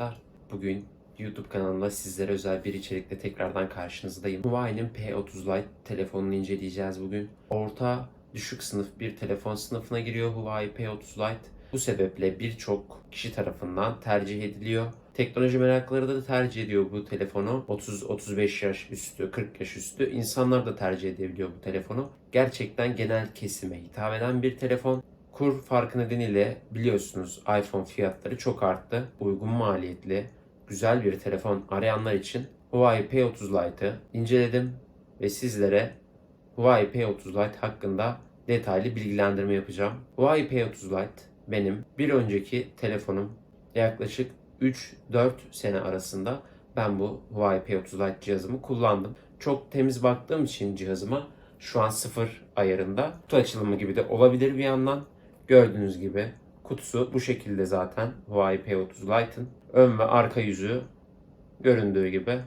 arkadaşlar. Bugün YouTube kanalında sizlere özel bir içerikle tekrardan karşınızdayım. Huawei'nin P30 Lite telefonunu inceleyeceğiz bugün. Orta düşük sınıf bir telefon sınıfına giriyor Huawei P30 Lite. Bu sebeple birçok kişi tarafından tercih ediliyor. Teknoloji merakları da tercih ediyor bu telefonu. 30-35 yaş üstü, 40 yaş üstü insanlar da tercih edebiliyor bu telefonu. Gerçekten genel kesime hitap eden bir telefon. Kur farkı nedeniyle biliyorsunuz iPhone fiyatları çok arttı. Uygun maliyetli, güzel bir telefon arayanlar için Huawei P30 Lite'ı inceledim ve sizlere Huawei P30 Lite hakkında detaylı bilgilendirme yapacağım. Huawei P30 Lite benim bir önceki telefonum yaklaşık 3-4 sene arasında ben bu Huawei P30 Lite cihazımı kullandım. Çok temiz baktığım için cihazıma şu an sıfır ayarında. Kutu açılımı gibi de olabilir bir yandan. Gördüğünüz gibi kutusu bu şekilde zaten Huawei P30 Lite'ın. Ön ve arka yüzü göründüğü gibi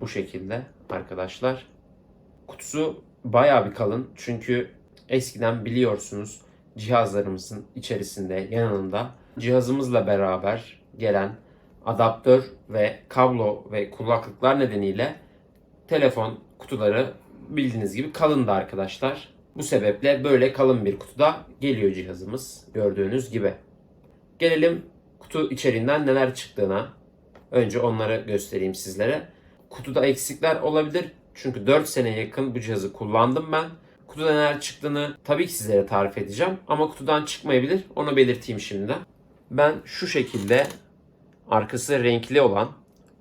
bu şekilde arkadaşlar. Kutusu bayağı bir kalın çünkü eskiden biliyorsunuz cihazlarımızın içerisinde yanında cihazımızla beraber gelen adaptör ve kablo ve kulaklıklar nedeniyle telefon kutuları bildiğiniz gibi kalındı arkadaşlar. Bu sebeple böyle kalın bir kutuda geliyor cihazımız gördüğünüz gibi. Gelelim kutu içeriğinden neler çıktığına. Önce onları göstereyim sizlere. Kutuda eksikler olabilir. Çünkü 4 sene yakın bu cihazı kullandım ben. Kutuda neler çıktığını tabii ki sizlere tarif edeceğim. Ama kutudan çıkmayabilir. Onu belirteyim şimdi. Ben şu şekilde arkası renkli olan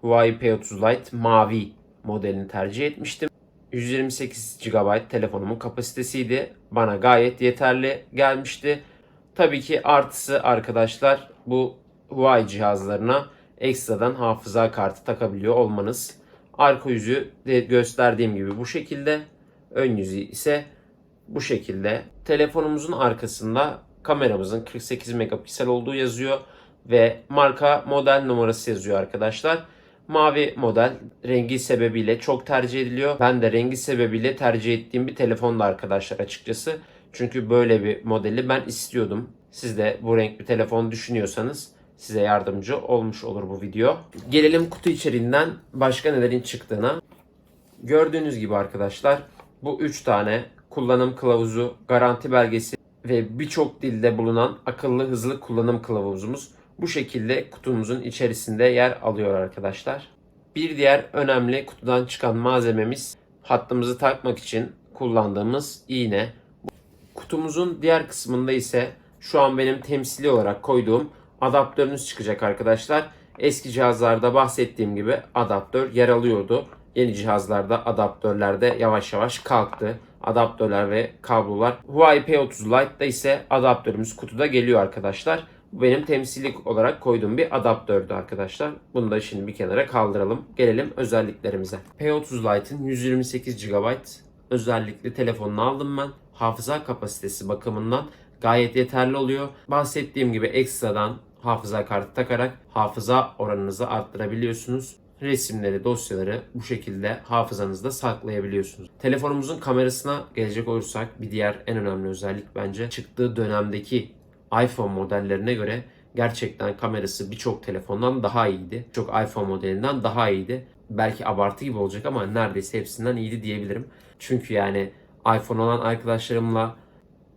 Huawei P30 Lite mavi modelini tercih etmiştim. 128 GB telefonumun kapasitesiydi. Bana gayet yeterli gelmişti. Tabii ki artısı arkadaşlar bu Huawei cihazlarına ekstradan hafıza kartı takabiliyor olmanız. Arka yüzü de gösterdiğim gibi bu şekilde. Ön yüzü ise bu şekilde. Telefonumuzun arkasında kameramızın 48 megapiksel olduğu yazıyor ve marka model numarası yazıyor arkadaşlar. Mavi model rengi sebebiyle çok tercih ediliyor. Ben de rengi sebebiyle tercih ettiğim bir telefonda arkadaşlar açıkçası. Çünkü böyle bir modeli ben istiyordum. Siz de bu renk bir telefon düşünüyorsanız size yardımcı olmuş olur bu video. Gelelim kutu içeriğinden başka nelerin çıktığına. Gördüğünüz gibi arkadaşlar bu 3 tane kullanım kılavuzu, garanti belgesi ve birçok dilde bulunan akıllı hızlı kullanım kılavuzumuz bu şekilde kutumuzun içerisinde yer alıyor arkadaşlar. Bir diğer önemli kutudan çıkan malzememiz hattımızı takmak için kullandığımız iğne. Kutumuzun diğer kısmında ise şu an benim temsili olarak koyduğum adaptörünüz çıkacak arkadaşlar. Eski cihazlarda bahsettiğim gibi adaptör yer alıyordu. Yeni cihazlarda adaptörlerde yavaş yavaş kalktı. Adaptörler ve kablolar. Huawei P30 Lite'da ise adaptörümüz kutuda geliyor arkadaşlar. Bu benim temsillik olarak koyduğum bir adaptördü arkadaşlar. Bunu da şimdi bir kenara kaldıralım. Gelelim özelliklerimize. P30 Lite'ın 128 GB özellikli telefonunu aldım ben. Hafıza kapasitesi bakımından gayet yeterli oluyor. Bahsettiğim gibi ekstradan hafıza kartı takarak hafıza oranınızı arttırabiliyorsunuz. Resimleri, dosyaları bu şekilde hafızanızda saklayabiliyorsunuz. Telefonumuzun kamerasına gelecek olursak bir diğer en önemli özellik bence çıktığı dönemdeki iPhone modellerine göre gerçekten kamerası birçok telefondan daha iyiydi. Çok iPhone modelinden daha iyiydi. Belki abartı gibi olacak ama neredeyse hepsinden iyiydi diyebilirim. Çünkü yani iPhone olan arkadaşlarımla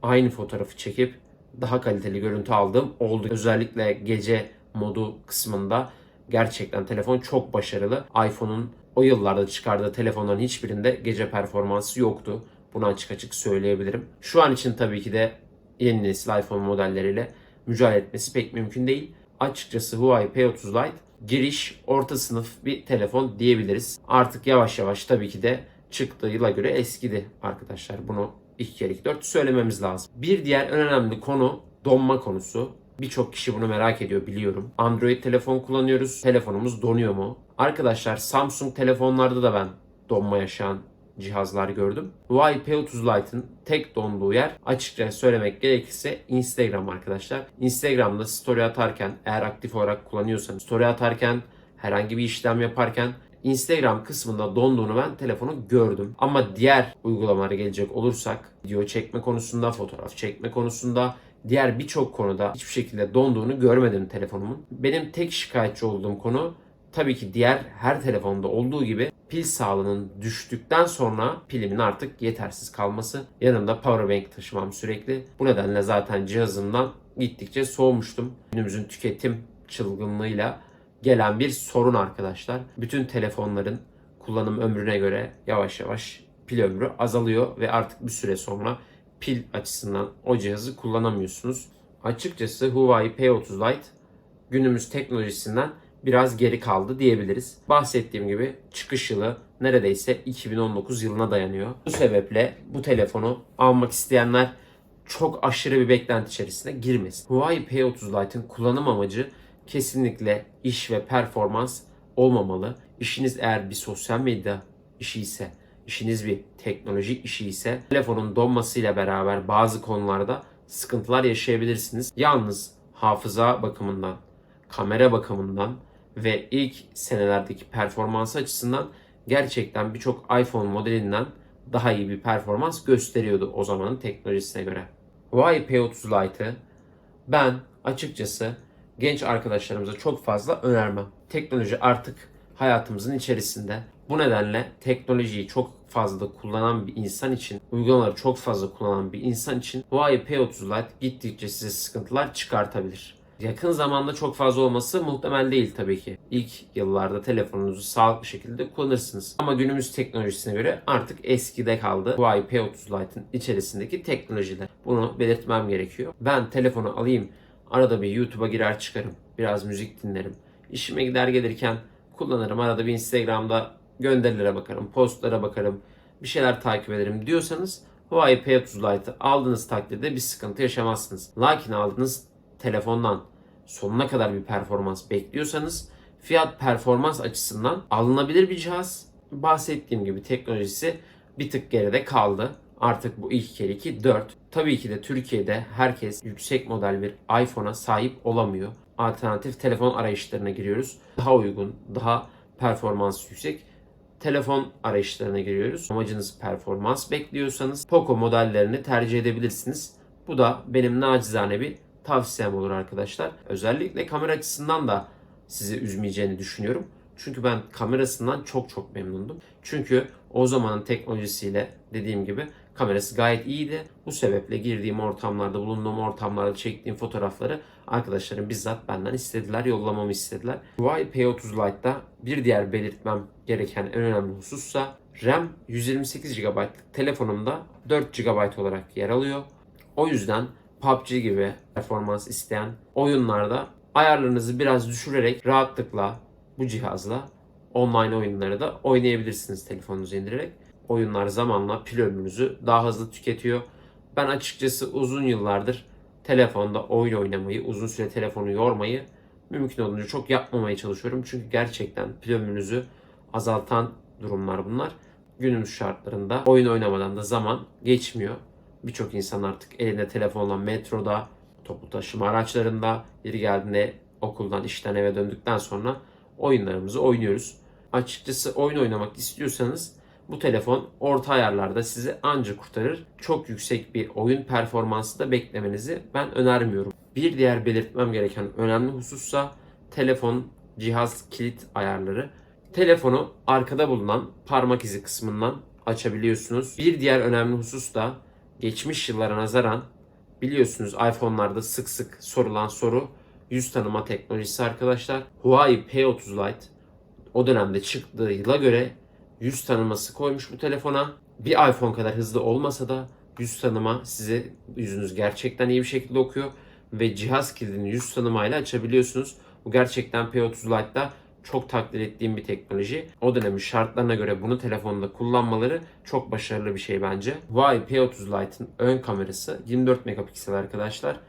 aynı fotoğrafı çekip daha kaliteli görüntü aldığım oldu. Özellikle gece modu kısmında gerçekten telefon çok başarılı. iPhone'un o yıllarda çıkardığı telefonların hiçbirinde gece performansı yoktu. Bunu açık açık söyleyebilirim. Şu an için tabii ki de yeni nesil iPhone modelleriyle mücadele etmesi pek mümkün değil. Açıkçası Huawei P30 Lite giriş orta sınıf bir telefon diyebiliriz. Artık yavaş yavaş tabii ki de çıktığı yıla göre eskidi arkadaşlar. Bunu iki kere iki dört söylememiz lazım. Bir diğer önemli konu donma konusu. Birçok kişi bunu merak ediyor biliyorum. Android telefon kullanıyoruz. Telefonumuz donuyor mu? Arkadaşlar Samsung telefonlarda da ben donma yaşayan cihazlar gördüm. Huawei P30 Lite'ın tek donduğu yer açıkça söylemek gerekirse Instagram arkadaşlar. Instagram'da story atarken eğer aktif olarak kullanıyorsanız story atarken herhangi bir işlem yaparken Instagram kısmında donduğunu ben telefonu gördüm. Ama diğer uygulamalara gelecek olursak video çekme konusunda, fotoğraf çekme konusunda diğer birçok konuda hiçbir şekilde donduğunu görmedim telefonumun. Benim tek şikayetçi olduğum konu tabii ki diğer her telefonda olduğu gibi pil sağlığının düştükten sonra pilimin artık yetersiz kalması. Yanımda powerbank taşımam sürekli. Bu nedenle zaten cihazımdan gittikçe soğumuştum. Günümüzün tüketim çılgınlığıyla gelen bir sorun arkadaşlar. Bütün telefonların kullanım ömrüne göre yavaş yavaş pil ömrü azalıyor ve artık bir süre sonra pil açısından o cihazı kullanamıyorsunuz. Açıkçası Huawei P30 Lite günümüz teknolojisinden biraz geri kaldı diyebiliriz. Bahsettiğim gibi çıkış yılı neredeyse 2019 yılına dayanıyor. Bu sebeple bu telefonu almak isteyenler çok aşırı bir beklenti içerisine girmesin. Huawei P30 Lite'ın kullanım amacı kesinlikle iş ve performans olmamalı. İşiniz eğer bir sosyal medya işi ise, işiniz bir teknoloji işi ise telefonun donmasıyla beraber bazı konularda sıkıntılar yaşayabilirsiniz. Yalnız hafıza bakımından, kamera bakımından ve ilk senelerdeki performans açısından gerçekten birçok iPhone modelinden daha iyi bir performans gösteriyordu o zamanın teknolojisine göre. Huawei P30 Lite'ı ben açıkçası genç arkadaşlarımıza çok fazla önermem. Teknoloji artık hayatımızın içerisinde. Bu nedenle teknolojiyi çok fazla kullanan bir insan için, uygulamaları çok fazla kullanan bir insan için Huawei P30 Lite gittikçe size sıkıntılar çıkartabilir. Yakın zamanda çok fazla olması muhtemel değil tabii ki. İlk yıllarda telefonunuzu sağlıklı şekilde kullanırsınız. Ama günümüz teknolojisine göre artık eskide kaldı Huawei P30 Lite'ın içerisindeki teknolojiler. Bunu belirtmem gerekiyor. Ben telefonu alayım, arada bir YouTube'a girer çıkarım, biraz müzik dinlerim. İşime gider gelirken kullanırım, arada bir Instagram'da gönderilere bakarım, postlara bakarım, bir şeyler takip ederim diyorsanız Huawei P30 Lite'ı aldığınız takdirde bir sıkıntı yaşamazsınız. Lakin aldığınız telefondan sonuna kadar bir performans bekliyorsanız fiyat performans açısından alınabilir bir cihaz. Bahsettiğim gibi teknolojisi bir tık geride kaldı. Artık bu ilk kere ki 4. Tabii ki de Türkiye'de herkes yüksek model bir iPhone'a sahip olamıyor. Alternatif telefon arayışlarına giriyoruz. Daha uygun, daha performans yüksek telefon arayışlarına giriyoruz. Amacınız performans bekliyorsanız Poco modellerini tercih edebilirsiniz. Bu da benim nacizane bir tavsiyem olur arkadaşlar. Özellikle kamera açısından da sizi üzmeyeceğini düşünüyorum. Çünkü ben kamerasından çok çok memnundum. Çünkü o zamanın teknolojisiyle dediğim gibi kamerası gayet iyiydi. Bu sebeple girdiğim ortamlarda, bulunduğum ortamlarda çektiğim fotoğrafları arkadaşlarım bizzat benden istediler, yollamamı istediler. Huawei P30 Lite'da bir diğer belirtmem gereken en önemli husussa RAM 128 GB telefonumda 4 GB olarak yer alıyor. O yüzden PUBG gibi performans isteyen oyunlarda ayarlarınızı biraz düşürerek rahatlıkla bu cihazla online oyunları da oynayabilirsiniz telefonunuzu indirerek. Oyunlar zamanla pil ömrünüzü daha hızlı tüketiyor. Ben açıkçası uzun yıllardır telefonda oyun oynamayı, uzun süre telefonu yormayı mümkün olduğunca çok yapmamaya çalışıyorum. Çünkü gerçekten pil ömrünüzü azaltan durumlar bunlar. Günümüz şartlarında oyun oynamadan da zaman geçmiyor. Birçok insan artık elinde telefonla metroda, toplu taşıma araçlarında, yeri geldiğinde okuldan, işten eve döndükten sonra oyunlarımızı oynuyoruz. Açıkçası oyun oynamak istiyorsanız bu telefon orta ayarlarda sizi anca kurtarır. Çok yüksek bir oyun performansı da beklemenizi ben önermiyorum. Bir diğer belirtmem gereken önemli husussa telefon cihaz kilit ayarları. Telefonu arkada bulunan parmak izi kısmından açabiliyorsunuz. Bir diğer önemli husus da geçmiş yıllara nazaran biliyorsunuz iPhone'larda sık sık sorulan soru yüz tanıma teknolojisi arkadaşlar. Huawei P30 Lite o dönemde çıktığı yıla göre yüz tanıması koymuş bu telefona. Bir iPhone kadar hızlı olmasa da yüz tanıma size yüzünüz gerçekten iyi bir şekilde okuyor ve cihaz kilidini yüz tanımayla açabiliyorsunuz. Bu gerçekten P30 Lite'da çok takdir ettiğim bir teknoloji. O dönemin şartlarına göre bunu telefonda kullanmaları çok başarılı bir şey bence. Huawei P30 Lite'ın ön kamerası 24 megapiksel arkadaşlar.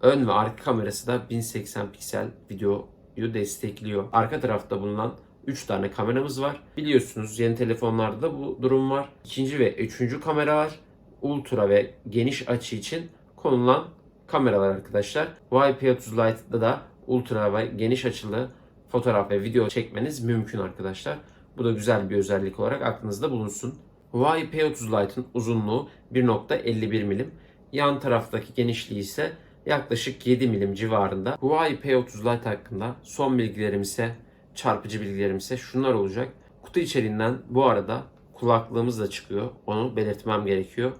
Ön ve arka kamerası da 1080 piksel videoyu destekliyor. Arka tarafta bulunan 3 tane kameramız var. Biliyorsunuz yeni telefonlarda da bu durum var. İkinci ve üçüncü kamera var. Ultra ve geniş açı için konulan kameralar arkadaşlar. Huawei P30 Lite'da da ultra ve geniş açılı fotoğraf ve video çekmeniz mümkün arkadaşlar. Bu da güzel bir özellik olarak aklınızda bulunsun. Huawei P30 Lite'ın uzunluğu 1.51 milim. Yan taraftaki genişliği ise yaklaşık 7 milim civarında. Huawei P30 Lite hakkında son bilgilerim ise çarpıcı bilgilerim ise şunlar olacak. Kutu içeriğinden bu arada kulaklığımız da çıkıyor. Onu belirtmem gerekiyor.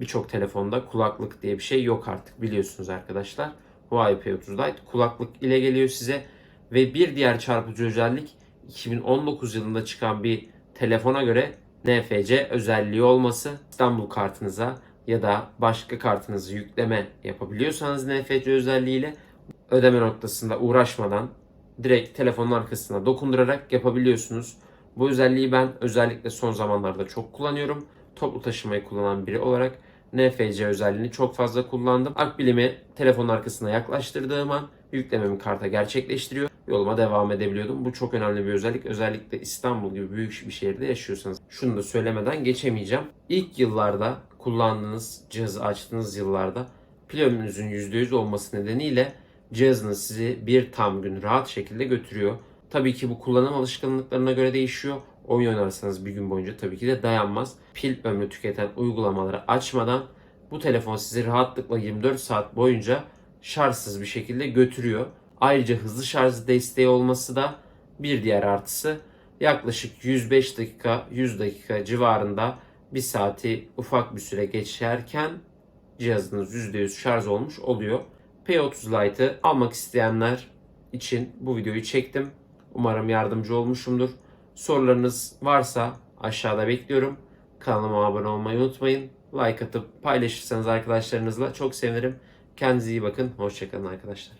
Birçok telefonda kulaklık diye bir şey yok artık biliyorsunuz arkadaşlar. Huawei P30 Lite kulaklık ile geliyor size ve bir diğer çarpıcı özellik 2019 yılında çıkan bir telefona göre NFC özelliği olması. İstanbul kartınıza ya da başka kartınızı yükleme yapabiliyorsanız NFC özelliğiyle ödeme noktasında uğraşmadan direkt telefonun arkasına dokundurarak yapabiliyorsunuz. Bu özelliği ben özellikle son zamanlarda çok kullanıyorum. Toplu taşımayı kullanan biri olarak NFC özelliğini çok fazla kullandım. Akbilimi telefonun arkasına yaklaştırdığım an yüklememi karta gerçekleştiriyor. Yoluma devam edebiliyordum. Bu çok önemli bir özellik. Özellikle İstanbul gibi büyük bir şehirde yaşıyorsanız. Şunu da söylemeden geçemeyeceğim. İlk yıllarda kullandığınız cihazı açtığınız yıllarda pil ömrünüzün %100 olması nedeniyle cihazınız sizi bir tam gün rahat şekilde götürüyor. Tabii ki bu kullanım alışkanlıklarına göre değişiyor. Oyun oynarsanız bir gün boyunca tabii ki de dayanmaz. Pil ömrü tüketen uygulamaları açmadan bu telefon sizi rahatlıkla 24 saat boyunca şarjsız bir şekilde götürüyor. Ayrıca hızlı şarj desteği olması da bir diğer artısı. Yaklaşık 105 dakika 100 dakika civarında bir saati ufak bir süre geçerken cihazınız %100 şarj olmuş oluyor. P30 Lite'ı almak isteyenler için bu videoyu çektim. Umarım yardımcı olmuşumdur. Sorularınız varsa aşağıda bekliyorum. Kanalıma abone olmayı unutmayın. Like atıp paylaşırsanız arkadaşlarınızla çok sevinirim. Kendinize iyi bakın. Hoşçakalın arkadaşlar.